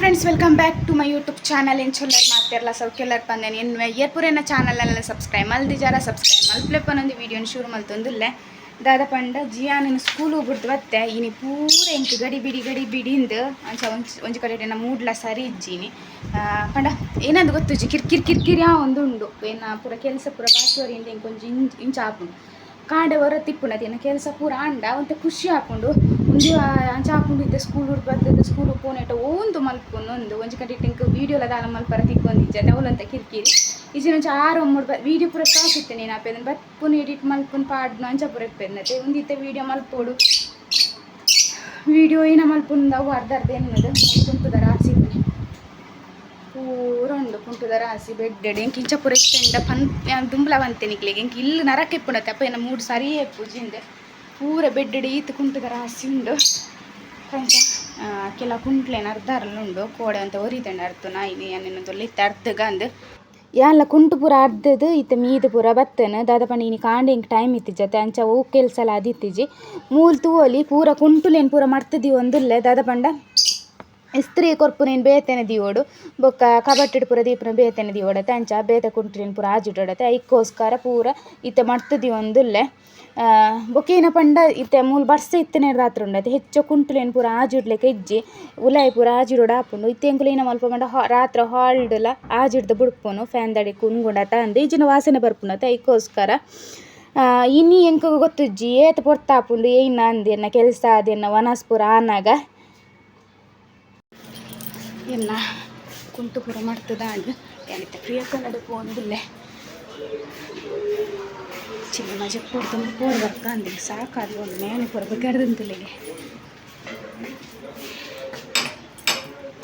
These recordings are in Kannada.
Friends welcome back to my YouTube channel ಏನು ಚೊಲ್ಲರ್ ಮಾತಿರಲ್ಲ ಸೌಖ್ಯಲ್ಲರ್ ಬಂದೇನೆ. ಏನು ಏರ್ಪುರೇನ ಚಾನಲಲ್ಲ ಸಬ್ಸ್ಕ್ರೈಬ್ ಮಲ್ದಿಜಾರ ಸಬ್ಸ್ಕ್ರೈಬ್ ಮಲ್ಪ್ಲೆ ಪನ್ನೊಂದು ವೀಡಿಯೋನ ಶುರು ಮಲ್ತೊಂದುಲ್ಲೆ ದಾದ ಪಂಡ ಜಿಯಾನ ಸ್ಕೂಲ್ ಬಿಡ್ದು ಬತ್ತೆ ಇನಿ ಪೂರ ಎಂಟು ಗಡಿ ಬಿಡಿ, ಗಡಿ ಬಿಡಿಂದು ಅಂಚ ಒಂದು ಒಂಜಿ ಕಡೆ ನಮ್ಮ ಮೂಡ್ಲ ಸರಿ ಇಜ್ಜಿನಿ. ಪಂಡ, ಏನಂದು ಗೊತ್ತುಜಿ ಕಿರ್ ಕಿರ್ ಯಾ ಒಂದು ಉಂಡು. ಏನ ಪೂರ ಕೆಲಸ ಪೂರ ಬಾಕಿಯವರಿಂದ ಇಂಕೊಂಚ ಇಂಚ್ ಇಂಚ ಹಾಕೊಂಡು ಕಾಂಡೆ ಹೊರ ತಿಪ್ಪುನ ಏನ ಕೆಲಸ ಪೂರ ಆಂಡ ಅಂತ ಖುಷಿ ಹಾಕೊಂಡು ಒಂದು ಅಂಚ ಇದ್ದೆ ಸ್ಕೂಲ್ ಹುಡ್ ಬರ್ತದೆ ಸ್ಕೂಲ್ ಪೋನೆಟ ಒಂದು ಮಲ್ಪೊಂದು ಒಂದು, ಒಂಜಿ ಕಡೆ ಟಿಂಕ್ ವೀಡಿಯೋಲ ದಾಲ ಮಲ್ಪರ ತಿಕ್ಕೊಂದಿಜ್ಜೆ ದೌಲಂತ ಕಿರ್ಕಿರಿ. ಇಜಿನ ಒಂಚ ಆರು ಬ ವೀಡಿಯೋ ಪೂರ ಸ್ಟಾಕ್ ಇತ್ತೆ ನೀನು ಬತ್ ಬತ್ಪುನ್ ಎಡಿಟ್ ಮಲ್ಪುನ್ ಪಾಡ್ನು, ಅಂಚ ಪೂರ ಇಪ್ಪೆನ್ನತೆ ಒಂದಿತ್ತೆ ವೀಡಿಯೋ ಮಲ್ಪೋಡು ವೀಡಿಯೋ ಏನ ಮಲ್ಪುಂದ ಅವು ಅರ್ಧ ಅರ್ಧ ಏನದು ಕುಂಟುದ ರಾಸಿ ಪೂರ ಉಂಡು ಕುಂಟುದ ರಾಸಿ ಬೆಡ್ಡೆಡ್ ಎಂಕ್ ಇಂಚ ಪೂರ ಇಷ್ಟೆಂಡ ಪನ್ ದುಂಬ್ಲ ಬಂತೆ ನಿಕ್ಲಿಗೆ. ಎಂಕ್ ಇಲ್ಲಿ ನರಕ್ಕೆ ಎಪ್ಪುಡತ್ತೆ ಅಪ್ಪ ಏನ ಮೂಡ್ ಸರಿ ಪೂಜಿಂದೆ ಪೂರ ಬೆಡ್ ಈತ್ ಕುಂತಗರ ಹಸಿ ಉಂಡು. ಕೊಂಚ ಕೆಲ ಕುಂಟ್ಲೇನ ಅರ್ಧ ಉಂಡು. ಕೋಡೆ ಅಂತ ಒರಿತಂಡ ಅರ್ಥ ನಾಯಿನಿ ಅನ್ನೊಂದು ಇತ್ತ ಅರ್ಧ ಗಂದು. ಯಾಲ ಕುಂಟು ಪೂರ ಅರ್ಧದು ಇತ್ತ ಮೀದು ಪೂರ ಬತ್ತನ. ದಾದ ಇನಿ ಕಾಂಡೆ ಹಿಂಗೆ ಟೈಮ್ ಇತ್ತಿಜತೆ ಅಂಚ ಓ ಕೆಲ್ಸಲ ಅದಿತ್ತಿಜಿ ಮೂಲ್ ತೂವಲಿ ಪೂರ ಕುಂಟುಲೇನು ಪೂರ ಮರ್ತದಿ ಒಂದುಲ್ಲೆ ದಾದ ಪಂಡ ಇಸ್ತ್ರಿ ಕೊರ್ಪುನೇನು ಬೇತೆನೆ ದಿಯೋಡು ಬೊಕ್ಕ ಕಬಟ್ಟಿಡ್ ಪೂರ ದೀಪನ ಬೇತೆನೆ ದಿಯೋಡತೆ ಅಂಚ ಬೇತೆ ಕುಂಟ್ರಿನ ಪೂರ ಆಜಿಡೋಡತೆ ಐಕ್ಕೋಸ್ಕರ ಪೂರ ಇತ್ತೆ ಮರ್ತದಿ ಒಂದುಲ್ಲೆ ಆ, ಬೊಕೇನ ಪಂಡ ಇತ್ತೆ ಮೂಲ ಬರ್ಸ ಇತ್ತನೆ ರಾತ್ರಿ ಉಂಡತೆ ಹೆಚ್ಚು ಕುಂಟ್ಲೇನು ಪೂರ ಆಜಿಡ್ಲಿಕ್ಕೆ ಇಜ್ಜಿ ಉಲಾಯಿ ಪೂರ ಆಜಿಡೋಡು ಆಪುಂಡು ಇತ್ತೆ ಎಂಕುಲೇನ ಮಲ್ಪ ಪಂಡ ರಾತ್ರಿ ಹಾಲ್ಡ್ಲ ಆಜಿಡ್ದು ಬುಡ್ಪುನು ಫ್ಯಾನ್ ದಡಿ ಕುನ್ಗುಂಡತ ಅಂದು ಈಜಿನ ವಾಸನೆ ಬರ್ಪುನತೆ ಐಕ್ಕೋಸ್ಕರ. ಆ, ಇನಿ ಎಂಕ ಗೊತ್ತುಜ್ಜಿ ಏತ ಪೊರ್ತಾಪುಂಡು ಏಯ್ನ ಅಂದೆನ್ನ ಕೆಲಸ ಅದೆನ್ನ ವನಸ್ಪುರ ಆನಾಗ ಎನ್ನ ಕುಂಟು ಪೂರ ಮಾಡ್ತದ ಅಂಡ್ ಏನಿತ್ತ ಪ್ರಿಯ ಕನ್ನಡ ಪೋಂದಿಲ್ಲೆ ಚಿನ್ನ ಮಜ ಪೋಡ್ದು ಪೋಡ್ ಬರ್ಕ ಅಂದಿಲ್ಲ ಸಾಕಾದ ಒಂದು ಮೇನೆ ಪೂರ ಬಗ್ಗಾಡ್ದಂತಿಲ್ಲಿಗೆ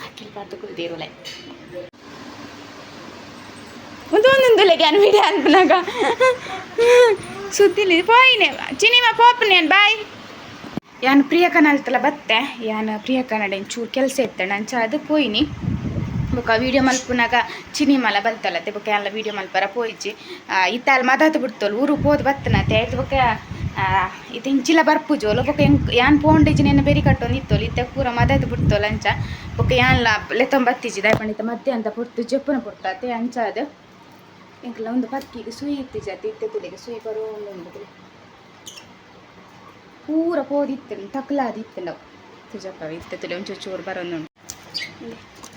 ಹಾಕಿಲ್ ಪಾತು ಕುಲ್ದಿರುಲೆ ಒಂದು ಒಂದೊಂದು ಗ್ಯಾನ್ ವಿಡಿಯೋ ಅನ್ಪನಾಗ ಸುದ್ದಿಲಿ ಪೋಯಿನೆ ಚಿನಿಮ ಪೋಪನೇನು ಬಾಯ್ ಯಾನ್ ಪ್ರಿಯ ಕನ್ನಡತಲ ಬತ್ತೆ? ಯಾನ್ ಪ್ರಿಯ ಕನ್ನಡ ಚೂರು ಕೆಲಸ ಇತ್ತೆ. ಅಂಚ ಅದು ಪೋಯಿನಿ. ಬೊಕ ವೀಡಿಯೋ ಮಲ್ಪುನಾಗ ಚಿನಿ ಮಲ ಬಲ್ತಲತ್ತೆ ಬೊಕ ಎಲ್ಲ ವೀಡಿಯೋ ಮಲ್ಪರ ಪೋಯಿಜಿ ಇತ್ತ ಅಲ್ಲಿ ಮದತ್ ಬಿಡ್ತೋಲ್. ಊರು ಪೋದ್ ಬತ್ತನತೆ ಆಯ್ತು ಬೊಕ ಇದು ಇಂಚಿಲ ಬರ್ಪುಜೋಲು. ಬೊಕ ಎಂಕ್ ಯಾನ್ ಪೋಂಡಿಜಿನ ಬೇರಿ ಕಟ್ಟೊಂದು ಇತ್ತೋಲು. ಇತ್ತೆ ಪೂರ ಮದತ್ ಬಿಡ್ತೋಲು ಅಂಚ. ಬೊಕ ಯಾನ್ಲ ಲೆತ್ತೊಂಬತ್ತಿಜಿ ದಯಪಂಡಿತ ಮಧ್ಯೆ ಅಂತ ಪುರ್ತು ಜಪ್ಪನ ಪುಡ್ತಾತೆ ಅಂಚ ಅದು. ಎಂಕ್ಲ ಒಂದು ಪಕ್ಕಿಗೆ ಸುಯಿ ಇತ್ತಿಜತೆ. ಇತ್ತೆ ತುಳಿಗೆ ಸುಯಿ ಬರೋ ಒಂದು ತುಳಿ ಪೂರ ಪೋದಿತ್ತು ತಕ್ಲಾದಿತ್ತು ತುಜಪ್ಪ ಇತ್ತೆ ತುಳಿ ಒಂಚೂರು ಚೂರು ಬರೋನುಂಡು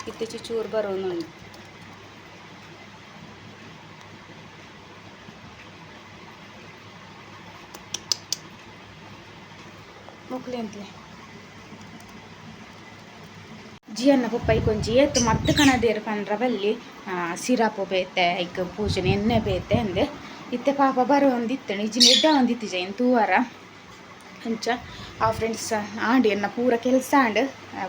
ಇತ್ತೆ ಚೂರು ಬರೋನುಂಡು ಮೊಕ್ಲೆ ಅಂತಲೇ ಜಿಯನ್ನ ಪಪ್ಪ ಕೊಂಚಿ ಏತ್ ಮರ್ತ್ ಕಣದೇರು ಪಂಡ್ರ ಬಲ್ಲಿ ಸಿರಾಪು ಬೇತೆ ಐಕ್ ಪೂಜನೆ ಎಣ್ಣೆ ಬೇತೆ ಅಂದೆ ಇತ್ತೆ ಪಾಪ ಬರೋ ಒಂದಿತ್ತು ಇಜಿನ ಎಡ್ಡ ಒಂದಿತ್ತು ಜೈನ್ ತೂವಾರ ಅಂಚ. ಆ ಫ್ರೆಂಡ್ಸ್ ಆಂಡಿ ಎನ್ನ ಪೂರ ಕೆಲಸ ಆಂಡ್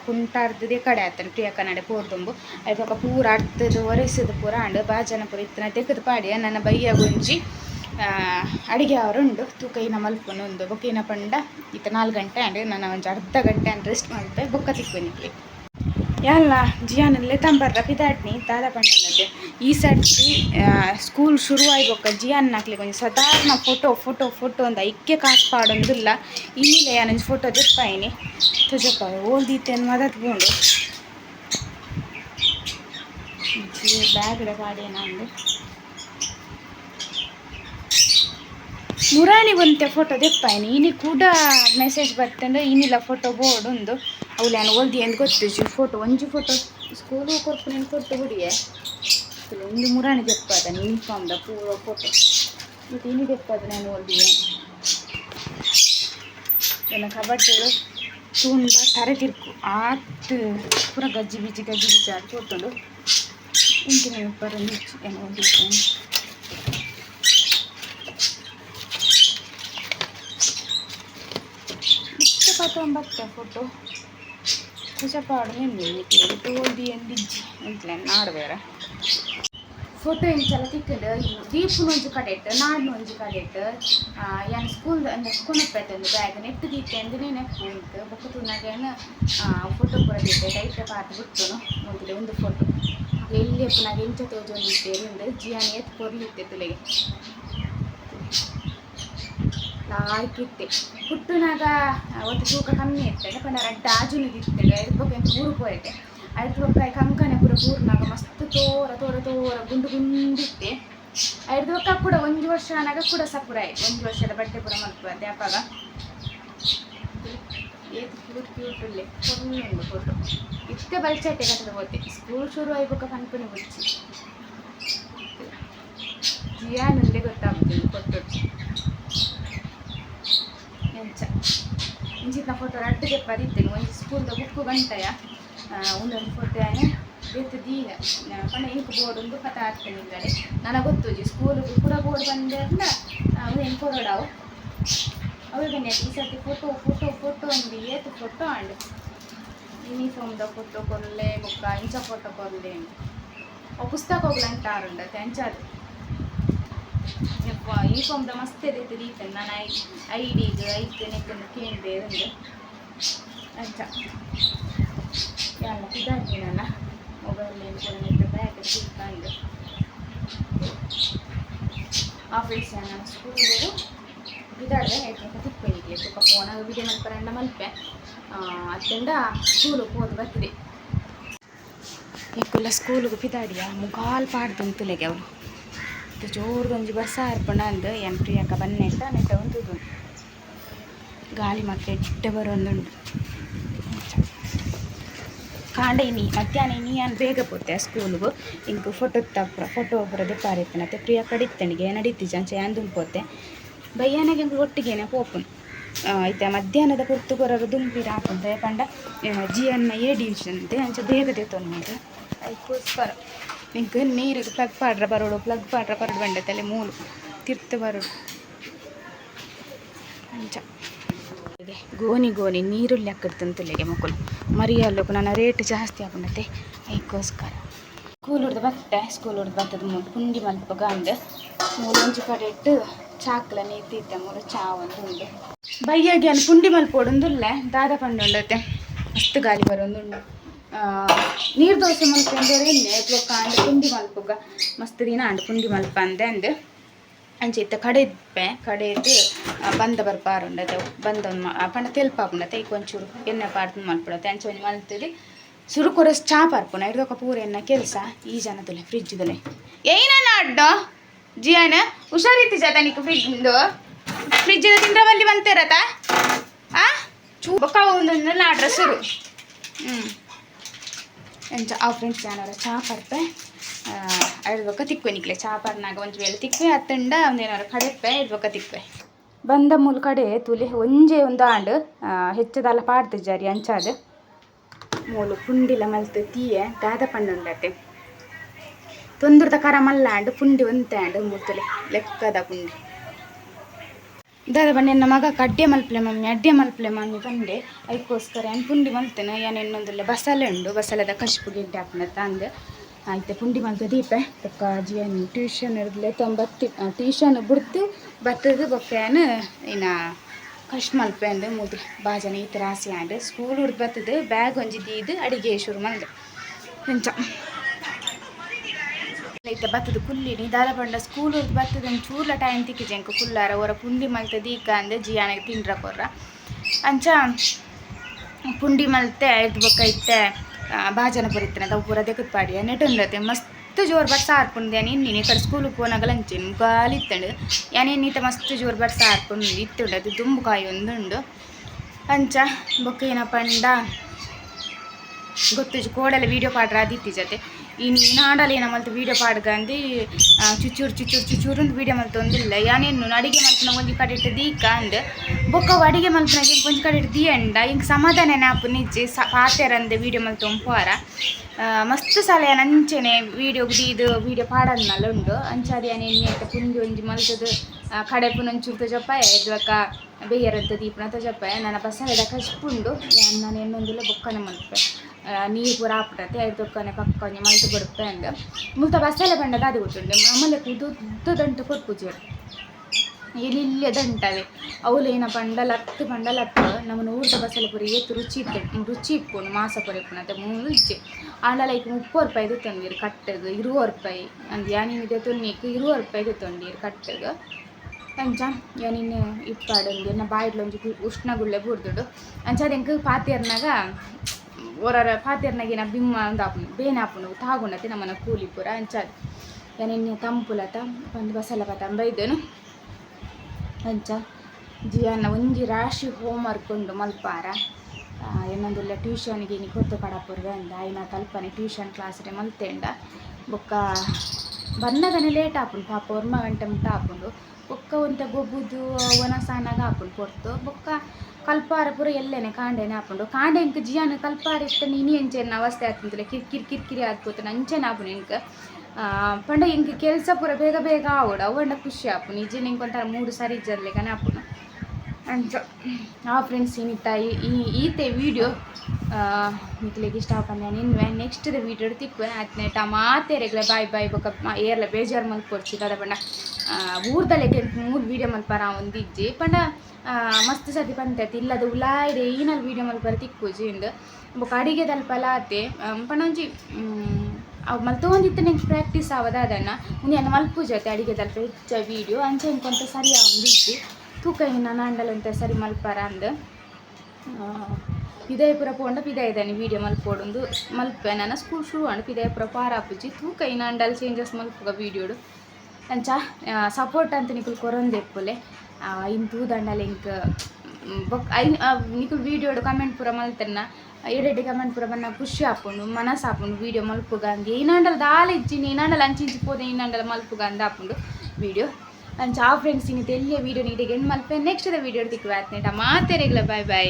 ಕುಂಟಾರ್ದದೆ ಕಡೆ ಆತನ ಪ್ರಿಯ ಕನ್ನಡ ಪೋರ್ದುಂಬು ಅದಕ್ಕೆ ಪೂರ ಅಡ್ತದು ಒರೆಸಿದ ಪೂರ ಆಂಡ್ ಬಾಜನ ಪೂರ ಇತ್ತನ ತೆಗೆದು ಪಾಡಿ ನನ್ನ ಬೈಯ ಗುಂಜಿ ಅಡಿಗೆ ಅವರುಂಡು ತೂಕೈನ ಮಲ್ಪುನೊಂದು ಬೊಕ್ಕಿನ ಪಂಡ ಇತ್ತ ನಾಲ್ಕು ಗಂಟೆ ಆಂಡ್ ನಾನು ಒಂದು ಅರ್ಧ ಗಂಟೆ ಅಂತ ರೆಸ್ಟ್ ಮಾಡ್ತೆ ಬೊಕ್ಕ ತಿಕ್ಕೊನಿಕ್ಲಿ ಯಾಲ್ಲ ಜಿಯಾನಲ್ಲೇ ತಂಬರ್ರ ಪಿದಾಟ್ನಿ ತಾದ ಪಂಡೆ ಈ ಸರ್ತಿ ಸ್ಕೂಲ್ ಶುರು ಬೊಕ್ಕ ಜಿಯಾನ್ ಹಾಕ್ಲಿಕ್ಕೆ ಕೊಂಚ ಸಾಧಾರಣ ಫೋಟೋ ಫೋಟೋ ಫೋಟೋ ಅಂತ ಇಕ್ಕೆ ಕಾಸು ಪಾಡೊಂದಿಲ್ಲ. ಇನ್ನಿಲ್ಲ ಯಾನೊಂದು ಫೋಟೋ ತೆಪ್ಪಾಯಿನಿ ತುಜಪ್ಪ ಓಲ್ದಿತ್ತೆ ಮದತ್ ಬೋಂಡು ಬ್ಯಾಗ್ಡೆ ಪಾಡೇನ ಮುರಾಣಿ ಬಂತೆ ಫೋಟೋ ತೆಪ್ಪಾಯಿನಿ ಇನಿ ಕೂಡ ಮೆಸೇಜ್ ಬರ್ತಂದ್ರೆ ಇನ್ನಿಲ್ಲ ಫೋಟೋ ಬೋರ್ಡ್ ಒಂದು ಅವಳು ನಾನು ಓದಿ ಎಂದು ಗೊತ್ತು ಫೋಟೋ ಒಂಜಿ ಫೋಟೋ ಸ್ಕೂಲು నేను ಕೊಟ್ಟು ಬಿಡಿಯೆ. ಒಂದು ಮುರಾಣಿ ದೆಪ್ಪಾದ ಯೂನಿಫಾರ್ಮ್ದ ಪೂರ ಫೋಟೋ ಮತ್ತು ಇನಿ ದೆಪ್ಪಾದ ನಾನು ಓಲ್ದಿಯೆ ನನ್ನ ಕಬಡ್ಡಿ ತುಂಬ ತರೆ ತಿರ್ಕು. ಆತ್ ಪೂರ ಗಜ್ಜಿ ಬಿಜ್ಜಿ ಗಜ್ಜಿ ಬಿಜ್ಜಿ ಆಡಿ ಕೊಟ್ಟುಂಡು ಇಂಚಿನ ಪರ ಮಿಚ್ಚಿ ಏನು ಓದಿದ್ದೇನೆ ಪತ್ತೊಂಬತ್ತ ಫೋಟೋ ಕುಸಪಾಡು ನಿನ್ನೆ ತೋಲ್ದಿ ಎಂದಿಜ್ಜಿ ಎಂಟ್ಲೆ ನಾಡ್ಬೇರ ಫೋಟೋ ಎಂಚಲ ತಿಕ್ಕದ? ದೀಪನ ಒಂಜಿ ಕಡೆಟ್, ನಾಡ್ನ ಒಂಜಿ ಕಡೆಟ್. ಯಾನ್ ಸ್ಕೂಲ್ ಅಂದ್ರೆ ಕೊನಪ್ಪೈತೆ ಒಂದು ಬ್ಯಾಗ್ ನೆಟ್ಟು ದೀಪ ಅಂದ್ರೆ ನೆಟ್ಟು ಉಂಟು. ಬೊಕ್ಕ ತುನಾಗೇನ ಫೋಟೋ ಪೂರ ದೀತೆ ಟೈಟ್ ಪಾತ್ ಬಿಟ್ಟನು ಒಂದು ಒಂದು ಫೋಟೋ ಎಲ್ಲಿ ಪುನಃ ಎಂಚ ತೋಜೊಂದಿತ್ತೆ ಅಂದ್ರೆ, ಜಿಯಾನ್ ಎತ್ ಕೊರ್ಲಿತ್ತೆ ತುಲೆಗೆ. ಲಾಯ್ಕಿತ್ತೆ ಹುಟ್ಟುನಾಗ ಒಂದು ತೂಕ ಕಮ್ಮಿ ಇರ್ತದೆ ಪಂಡ ರಡ್ಡ ಆಜುನಿಗೆ ಇರ್ತದೆ ಅದಕ್ಕೆ ಊರು ಪೋಯ್ತೆ ಐದು ಒಕ್ಕಾಯಿ ಕಂಕನೆ ಪೂರ ಊರ್ನಾಗ ಮಸ್ತ್ ತೋರ ತೋರ ತೋರ ಗುಂಡು ಗುಂಡಿತ್ತೆ. ಐದು ಒಕ್ಕ ಕೂಡ ಒಂದು ವರ್ಷ ಆನಾಗ ಕೂಡ ಸಪುರ ಆಯ್ತು. ಒಂದು ವರ್ಷದ ಬಟ್ಟೆ ಪೂರ ಮಲ್ಪ ಅದ್ಯಾಪಾಗ ಏತ್ ಕ್ಯೂಟ್ ಕ್ಯೂಟ್ ಉಳ್ಳೆ ಫುಲ್ಲು ಫೋಟೋ ಇತ್ತೆ ಬಲ್ಚಟ್ಟೆ ಕಟ್ಟದ ಹೋತೆ ಸ್ಕೂಲ್ ಶುರು ಆಯ್ಬೇಕ ಕನ್ಪನೆ ಬುಚ್ಚಿ. ಜಿಯಾನುಂದೆ ಗೊತ್ತಾಗ್ತದೆ ಫೋಟೋ ಎಂಚ ಇಂಚಿನ ಫೋಟೋ ರಡ್ಡಿಗೆ ಬರೀತೇನೆ. ಒಂದು ಸ್ಕೂಲ್ದ ಬುಕ್ಕು ಗಂಟೆಯ ಒಂದೊಂದು ಫೋಟೋ ಬೇತು ದೀನ ಪಣ ಇಂಕ್ ಬೋರ್ಡ್ ಒಂದು ಕಥ ಆಗ್ತೇನೆ ಇದ್ದಾರೆ ನನಗೆ ಗೊತ್ತು ಸ್ಕೂಲ್ ಪೂರ ಬೋರ್ಡ್ ಬಂದಿರಲ್ಲ ಅವನೇನು ಕೊರಡಾವು ಅವು ಬನ್ನಿ ಈ ಸರ್ತಿ ಫೋಟೋ ಫೋಟೋ ಫೋಟೋ ಅಂದು ಏತು ಫೋಟೋ ಅಂಡ್ ದ ಫೋಟೋ ಕೊರಲೆ ಬೊಕ್ಕ ಇಂಚ ಫೋಟೋ ಕೊರಲೆ ಅವು ಪುಸ್ತಕ ಹೋಗ್ಲಂತ ಆರುಂಡ ತೆಂಚದು ಯೂನಿಫಾರ್ಮ್ದ ಮಸ್ತ್ ಎದೈತೆ ದೀತೇನೆ ನಾನು ಐ ಐ ಡಿದು ಐತೆ ನೆಕ್ಕನ್ನು ಕೇಳಿದೆ ಒಂದು ಅಂಚ ಇದಾಗಿ ನನ್ನ ಮೊಬೈಲ್ ಬ್ಯಾಗ್ ಸಿಕ್ಕಂಡು ಆಫೀಸ್ ನಾನು ಸ್ಕೂಲಿಗೆ ಇದಾದ್ರೆ ಐತೆ ತಿಪ್ಪನಿಗೆ ತುಪ್ಪ ಫೋನ್ ವಿಡಿಯೋ ಮಲ್ಪರಂಡ ಮಲ್ಪೆ. ಅತ್ತಂಡ ಸ್ಕೂಲು ಹೋದ್ ಬರ್ತದೆ. ಈಕುಲ್ಲ ಸ್ಕೂಲಿಗೆ ಪಿದಾಡಿಯ ಮುಗಾಲ್ ಪಾಡ್ದುಂತುಲೆಗೆ ಅವಳು. ಜೋರ್ದೊಂಜಿ ಬರ್ಸ ಅರ್ಪಣ ಅಂದ್ ಎನ್ ಪ್ರಿಯಕ್ಕ ಬನ್ನೆ ಅಂತ ನೆಟ್ಟ ಒಂದು ಗಾಳಿ ಮತ್ತೆ ಎಡ್ಡ ಬರೋಂದುಂಡು ಕಾಂಡೆ ನೀ, ಮಧ್ಯಾಹ್ನ ನೀ ಏನು ಬೇಗ ಪೋತೆ ಸ್ಕೂಲ್ಗು ಇಂಕ್ ಫೋಟೋ ತಪ್ಪ ಫೋಟೋ ಬರೋದು ಪಾರಿತ್ತೆ ಮತ್ತೆ ಪ್ರಿಯ ಕಡಿತಣಿಗೆ ನಡೀತೀಜ, ಅಂಚೆ ಅಂದು ಪೋತೆ. ಬಯ್ಯನಿಗೆ ಒಟ್ಟಿಗೆನೆ ಪೋಪುನ್? ಐತೆ ಮಧ್ಯಾಹ್ನದ ಕುರ್ತು ಕೊರರು ದುಂಪಿರ ಹಾಕೊಂಡ್ರೆ ಪಂಡ ಎ ಡಿವಿಷನ್ ಅಂತೆ ಅಂಚೆ ಬೇಗ ತೊಂದು. ಅದಕ್ಕೋಸ್ಕರ ನಿಂಕ ನೀರಿಗೆ ಪ್ಲಗ್ ಪಾಡ್ರ ಬರೋಳು ಪ್ಲಗ್ ಪಾಡ್ರ ಬರಡು ಬಂಡೆ ತಲೆ ಮೂಲು ತಿರ್ತು ಬರೋಳು. ಅಂಚ. ಗೋನಿ ಗೋನಿ ನೀರು ಹಾಕಿಡ್ತಂತಲ್ಲಿಗೆ ಮಕ್ಕಳು ಮರಿಯಲ್ಲೋಕು ನನ್ನ ರೇಟ್ ಜಾಸ್ತಿ ಆಗುಂಡತೆ. ಅದಕ್ಕೋಸ್ಕರ ಸ್ಕೂಲ್ ಹೊಡೆದು ಬತ್ತೆ ಸ್ಕೂಲ್ ಹೊಡೆದು ಬತ್ತದ ಮೂರು ಪುಂಡಿ ಮಲ್ಪಗ ಮೂರು ಒಂಜಿ ಕಡೆ ಇಟ್ಟು ಚಾಕ್ಲ ನೀತಿತ್ತೆ ಮೂರು ಚಾ ಒಂದು ಉಂಡು. ಬೈಯಾಗಿ ಅಲ್ಲಿ ಪುಂಡಿ ಮಲ್ಪೋಡೊಂದುಲ್ಲ ದಾದ ಪಂಡು ಅಷ್ಟು ಮಸ್ತ್ ಗಾಳಿ ಬರೋಂದುಂಡು. ನೀರು ದೋಸೆ ಎಣ್ಣೆ ಎತ್ಲೊಕ್ಕ ಅಂಡ್ ಪುಂಡಿ ಮಲ್ಪುಗ ಮಸ್ತ್ ದಿನ ಅಂಡ್ ಪುಂಡಿ ಮಲ್ಪ ಅಂದೆ ಅಂದು. ಅಂಚೆ ಇತ್ತ ಕಡೆ ಇದ್ದೆ ಕಡೆ ಇದ್ದು ಬಂದ ಬರ್ಪಾರುಂಡತೆ ಬಂದ ಪಂಡ ತೆಲ್ಪಾಪುಂಡತೆ ಈಗ ಒಂಚೂರು ಎಣ್ಣೆ ಪಾರ್ದು ಮಲ್ಪಡತ್ತೆ ಅಂಚೆ ಒಂದು ಮಲ್ತದೆ, ಸುರು ಕೊರಸ್ ಚಾ ಪಾರ್ಪುನ ಇಡ್ದೊಕ ಪೂರ ಎನ್ನ ಕೆಲಸ, ಈ ಜನದಲೆ ಫ್ರಿಜ್ದಲೆ ಏನ ಅಡ್ಡ ಜಿಯಾನ ಹುಷಾರಿತ್ತು ಜಾತ ನಿಕ್ ಫ್ರಿಜ್ದು ಫ್ರಿಜ್ ತಿಂದ್ರವಲ್ಲಿ ಬಂತಿರತ್ತ ಆ? ಚೂ, ಬೊಕ್ಕ ನಾಡ್ರ ಸುರು. ಹ್ಞೂ ಫ್ರೆಂಡ್ಸ್ ಏನಾರ ಚಾ ಪರ್ಪೆ ಇಡ್ಬೇಕ ತಿಕ್ವೆ ನಿಕ್ಲೆ. ಚಾ ಪರ್ನಾಗ ಒಂದು ವೇಳೆ ತಿಕ್ವೆ ಅತ್ತಂಡ ಒಂದೇನಾರ ಕಡೆಪ್ಪೆ ಇಡ್ಬೇಕ ತಿಕ್ವೆ ಬಂದ ಮೂಲ ಕಡೆ ತುಲಿ, ಒಂಜೆ ಒಂದು ಆಂಡ್ ಹೆಚ್ಚದಲ್ಲ ಪಾಡ್ದು ಜಾರಿ, ಅಂಚಾದ. ಮೂಲು ಪುಂಡಿಲ ಮಲ್ತು ತೀಯೆ, ದಾದ ಪಂಡುಂಡತೆ ತೊಂದ್ರದ ಕರ ಮಲ್ಲಾಂಡ್ ಪುಂಡಿ ಒಂತೆ ಆಂಡ್ ಮೂರ್ತಲೆ ಲೆಕ್ಕದ ಪುಂಡಿ. ದಾದ ಬಣ್ಣ ನನ್ನ ಮಗ ಅಡ್ಡೆ ಮಲ್ಪಲೆ ಮಮ್ಮಿ ಅಡ್ಡೆ ಮಲ್ಪಲೆ ಮಮ್ಮಿ ಬಂದೆ. ಅದಕ್ಕೋಸ್ಕರ ಏನು ಪುಂಡಿ ಮಲ್ತೇನೆ ಏನು ಇನ್ನೊಂದಲ್ಲ ಬಸಳೆ ಉಂಡು, ಬಸಳೆದ ಕಶಿಪು ಗೆಡ್ಡೆ ಹಾಕ್ನ ತಂದು. ಆಯ್ತು, ಪುಂಡಿ ಮಲ್ತ ದೀಪ. ಬೊಕ್ಕ ಜಿಯನ್ ಟ್ಯೂಷನ್ ಹಿಡಿದ್ಲೆ ತೊಂಬತ್ತು ಟ್ಯೂಷನ್ ಬಿಡ್ತು ಬರ್ತದ ಬೊಕ್ಕೇನು ಇನ್ನು ಕಷ್ಟ ಮಲ್ಪೆ ಅಂದು ಮುದ್ದು ಬಾಜನ ಈ ಥರ ಆಸೆ ಆಂಡ್ ಸ್ಕೂಲ್ ಹುಡ್ದು ಬರ್ತದೆ ಬ್ಯಾಗ್ ಒಂಜಿ ದೀದು, ಅಡಿಗೆ ಶುರು ಮಾಡಿದೆ. ಹೆಂಚ ಐತೆ ಬತ್ತದ ಕುಲ್ಲಿನಿ ದಾದ ಪಂಡ ಸ್ಕೂಲ್ ಬತ್ತದ ಚೂರ್ಲ ಟೈಮ್ ತಿಕ್ಕಿಜೆ ಎಂಕ ಕುಲ್ಲಾರ ಅವರ ಪುಂಡಿ ಮಲ್ತ ದೀಕ ಅಂದೆ ಜಿಯಾನಿಗೆ ತಿಂಡ್ರ ಕೊರ್ರ. ಅಂಚ ಪುಂಡಿ ಮಲ್ತೆ, ಐದು ಬೊಕ್ಕ ಇತ್ತೆ ಬಾಜನ ಬರೀತಾನೆ ತಾವು ಪೂರ ದೆಕ್ಕದ ಪಾಡಿಯ. ನೆಟ್ ಉಂಡತೆ ಮಸ್ತ್ ಜೋರ್ ಬರ್ಸ ಹಾರ್ಪುಂಡು ಯಾನು ಈ ಕಡೆ ಸ್ಕೂಲಿಗೆ ಪೋನಾಗಲ ಅಂಚೆನು ಗಾಲಿ ಇತ್ತಂಡು. ಯಾನು ಇನ್ನೀತ ಮಸ್ತ್ ಜೋರ್ ಬರ್ಸ ಹಾರ್ಪುಂಡು ಇತ್ತುಂಡು, ಅದು ದುಂಬು ಕಾಯಿ ಒಂದುಂಡು. ಅಂಚ ಬೊಕ್ಕ ಏನ ಪಂಡ ಗೊತ್ತು ಕೋಡಲ್ಲ ವೀಡಿಯೋ ಪಾಡ್ರ ಅದಿತ್ತಿ ಜೊತೆ. ಇನ್ನು ನಾಡಲ್ಲಿ ಏನ ವಿಡಿಯೋ ವೀಡಿಯೋ ಪಾಡ್ಗಂದು ಚುಚೂರು ಚುಚೂರು ಚುಚೂರು ಅಂತ ವೀಡಿಯೋ ಮಲ್ತು ಒಂದಿಲ್ಲ. ಯಾನೇನು ಅಡಿಗೆ ಮಲ್ಪನ ಒಂಜಿ ಇಟ್ಟು ದೀಕ ಅಂದ್, ಬೊಕ್ಕ ಅಡಿಗೆ ಮಲ್ಪನಾಗ ಇಂಕ ಒಂಜಿ ಕಡೆ ಇಟ್ಟು ದಿಯಂಡ ಇಂಕ ಸಮಾಧಾನ ನಾಪು ನಿಜ್ಜೆ ಸ ಪಾತೆರಂದೆ ವೀಡಿಯೋ ಮಲ್ತು ಒಂಪಾರ ಮಸ್ತ್ ಸಲ ಅಂಚೆನೆ ವೀಡಿಯೋ ಇದು ವೀಡಿಯೋ ಪಾಡಲ್ನಲ್ಲ ಉಂಡು. ಅಂಚಾದ ಏನೇನು ಪುಂಡಿ ಒಂಜಿ ಮಲ್ತದ ಕಡೆ ಪುನೊಂಚೂರು ಜಪ್ಪ ಎದ್ವಕ ಬೇಯರಂತ ದೀಪನ ತಜಪ್ಪ ನನ್ನ ಬಸಳೆದ ಕಶ್ಪುಂಡು ಯಾನ್ ನಾನು ಎನ್ನೊಂದಿಲ್ಲ ಬೊಕ್ಕನ ಮಲ್ಪೆ ತೊಕ್ಕನೆ ಪಕ್ಕ ಒಂಜಿ ಮಲ್ತು ಬರುತ್ತೆ ಅಂದ. ಮುಲ್ತ ಬಸಳೆ ಬಂಡದ ಅದು ಗೊತ್ತುಂಡು ಆಮೇಲೆ ಉದ್ದು ದಂಟು ಕೊಟ್ಪುಜೇರು ಎಲ್ಲಿಲ್ಲ ದಂಟವೆ ಅವಳು ಏನ ಪಂಡಲ ಹತ್ತು ಪಂಡಲ ಹತ್ತು ನಮ್ಮ ಊರದ ಬಸಳೆ ಪುರಿ ಏತು ರುಚಿ ಇತ್ತು ರುಚಿ ಇಪ್ಪುಂಡು ಮಾಸ ಪುರಿ ಇಪ್ಪುನತ್ತೆ ಮೂಲು ಇಜ್ಜೆ. ಆಂಡಲ ಲೈಕ್ ಮುಪ್ಪತ್ತು ರೂಪಾಯಿದು ತಂದಿರು ಕಟ್ಟೆಗೆ ಇರುವ ರೂಪಾಯಿ. ಅಂದ್ ಯಾನಿದೆ ರೂಪಾಯಿ ಇರುವ ರೂಪಾಯಿದು ತಂದಿರು ಕಟ್ಟೆಗೆ ಅಂಚ ಯಾನಿನ್ನು ಇಪ್ಪಾಡಂದು ನಾ ಗುಳ್ಳೆ ಬುಡ್ದುಡು ಅಂಚ ಅದೆಂಕ್ ಪಾತಿಯರ್ನಾಗ ಒರರ ಪಾತೆರ್ನಗಿನ ಬಿಮ್ಮ ಒಂದು ಆಪುಂಡು ಬೇನೆ ಆಪುಂಡು ತಾಗುಂಡತೆ ನಮ್ಮನ ಕೂಲಿ ಪೂರ ಅಂಚಾದ್ ಯಾನೆನ್ನೆ ತಂಪುಲತ ಒಂದು ಬಸಲ ಪತ ಬೈದನು ಅಂಚ ಜಿಯನ್ನ ಒಂಜಿ ರಾಶಿ ಹೋಮ್ವರ್ಕ್ ಉಂಡು ಮಲ್ಪಾರ ಏನೊಂದುಲ್ಲ ಟ್ಯೂಷನ್ಗೆ ಇನಿ ಕೊತ್ತು ಪಡಪುರ್ವೆ ಅಂದ ಐನ ತಲ್ಪನೆ ಟ್ಯೂಷನ್ ಕ್ಲಾಸ್ಡೆ ಮಲ್ತೆಂಡ ಬೊಕ್ಕ ಬನ್ನಗನೆ ಲೇಟ್ ಆಪುಂಡು ಪಾಪ ಒರ್ಮ ಗಂಟೆ ಮುಟ್ಟ ಆಪುಂಡು ಬೊಕ್ಕ ಒಂತೆ ಗೊಬ್ಬುದು ಒಣ ಸಾನಾಗ ಆಪುಂಡು ಪೊರ್ತು ಬೊಕ್ಕ ಕಲ್ಪಾರ ಪೂರ ಎಲ್ಲೆನೆ ಕಾಂಡೆನೆ ಆಪುಂಡು ಕಾಂಡೆ ಇಂಕ ಜಿಯಾನ ಕಲ್ಪಾರ ಇಷ್ಟ ನೀನಿ ಎಂಚೆನ ಅವಸ್ಥೆ ಕಿರ್ ಕಿರ್ಕಿರ್ ಕಿರ್ಕಿರಿ ಆಗ್ಬೋದು ಅಂಚೆನ ಆಪುನು ಆ, ಪಂಡ ಇಂಕ ಕೆಲಸ ಪೂರ ಬೇಗ ಬೇಗ ಆವಡ. ಅವಂಡ ಖುಷಿ ಆಪುಂಡು ನಿಜ ಇಂಕ ಒಂಥರ ಮೂರು ಸಾರಿ ಇಜ್ಜರ್ಲೆಗನೆ ಆಪುಂಡು ಅಂಚ. ಆ ಫ್ರೆಂಡ್ಸ್ ಇನ್ನಿತ್ತ ಈ- ಈತೆ ವೀಡಿಯೋ ನಿಕ್ಲಿಗೆ ಇಷ್ಟ ಆಪಂದ ನಿನ್ವೆ ನೆಕ್ಸ್ಟ್ ವೀಡಿಯೋ ತಿಕ್ಕುವೆ ಆತ್ನೇಟ ಮಾತೆ ರೆಗ್ಲ ಬಾಯ್ ಬಾಯ್ ಬೊಕ ಏರ್ಲ ಬೇಜಾರು ಮಂತ್ ಕೊಡ್ಸಿದ್ದು ಅದ ಪಂಡ ಊರ್ದಲೆಗೆ ಮೂರು ವೀಡಿಯೋ ಮಲ್ಪಾರ ಒಂದಿಜ್ಜಿ ಪಂಡ ಆ, ಮಸ್ತ್ ಸತಿ ಪಂತೈತಿ ಇಲ್ಲದ ಉಲಾಯಿದೆ ಈನಲ್ಲಿ ವೀಡಿಯೋ ಮಲ್ಪರ ತಿಕ್ಕುಜಿ ಇಂದು. ಬೊಕ ಅಡಿಗೆ ದಲ್ಪಲ ಆತೆ ಪಂಡ ಒಂಜಿ ಅವ ಮಲ್ತೊಂದಿತ್ತು ನೆಕ್ಸ್ಟ್ ಪ್ರಾಕ್ಟೀಸ್ ಆವದ ಅದನ್ನು. ಮುಂದೆ ಮಲ್ಪು ಜೊತೆ ಅಡಿಗೆ ತಲ್ಪ ಹೆಚ್ಚ ವೀಡಿಯೋ ಅಂಚೆ ಇಂಕೊಂತ ಸರಿ ಒಂದಿಜ್ಜಿ ತೂಕ ಇನ್ನು ನಾಂಡಲಂತ ಸರಿ ಮಲ್ಪರ ಅಂದ್. ಆ, ಪಿದಾಯಪುರ ಪೋಂಡ ಪಿದಾಯದಾನಿ ವೀಡಿಯೋ ಮಲ್ಪೋಡುಂದು ಮಲ್ಪೆ. ನನ್ನ ಸ್ಕೂಲ್ ಶೂ ಅಂಡ್ ಪಿದಾಯಪುರ ಪಾರಾಪುಜಿ ತೂಕ ಇನ್ನು ಅಂಡಲ್ ಚೇಂಜಸ್ ಮಲ್ಪುಗ ವಿಡಿಯೋಡು ಅಂಚ ಸಪೋರ್ಟ್ ಅಂತ ನಿಕುಲ್ ಕೊರೊಂದೆಪ್ಪುಲೆ. ತೂ ದಂಡಲ ಇಂಕ್ ಬೊಕ್ ಐ ನಿಕುಲ್ ವೀಡಿಯೋಡು ಕಮೆಂಟ್ ಪೂರ ಮಲ್ತನ್ನ ಎಡೆಡ್ಡೆ ಕಮೆಂಟ್ ಪೂರ ಬನ್ನ ಖುಷಿ ಆಪುಂಡು ಮನಸ್ಸು ಆಪುಂಡು ವೀಡಿಯೋ ಮಲ್ಪುಗ ಅಂಗೆ ಈನಾಂಡಲ ದಾಲ ಇಜ್ಜಿನಿ ಈನಾಂಡಲ ಅಂಚಿಂಚಿ ಪೋದೆ ಈನಾಂಡಲ ಮಲ್ಪುಗ ಅಂದ ಆಪುಂಡು ವೀಡಿಯೋ ಅಂಚ ಆ ಫ್ರೆಂಡ್ಸ್ ಇನ್ನು ತೆಲ್ಲಿಯ ವೀಡಿಯೋ ನೀಡಿಗೆ ಮಲ್ಪೆ. ನೆಕ್ಸ್ಟ್ ವೀಡಿಯೋ ತಿಕ್ಕುವ ಮಾತೆರೆಗ್ಲ ಬಾಯ್ ಬಾಯ್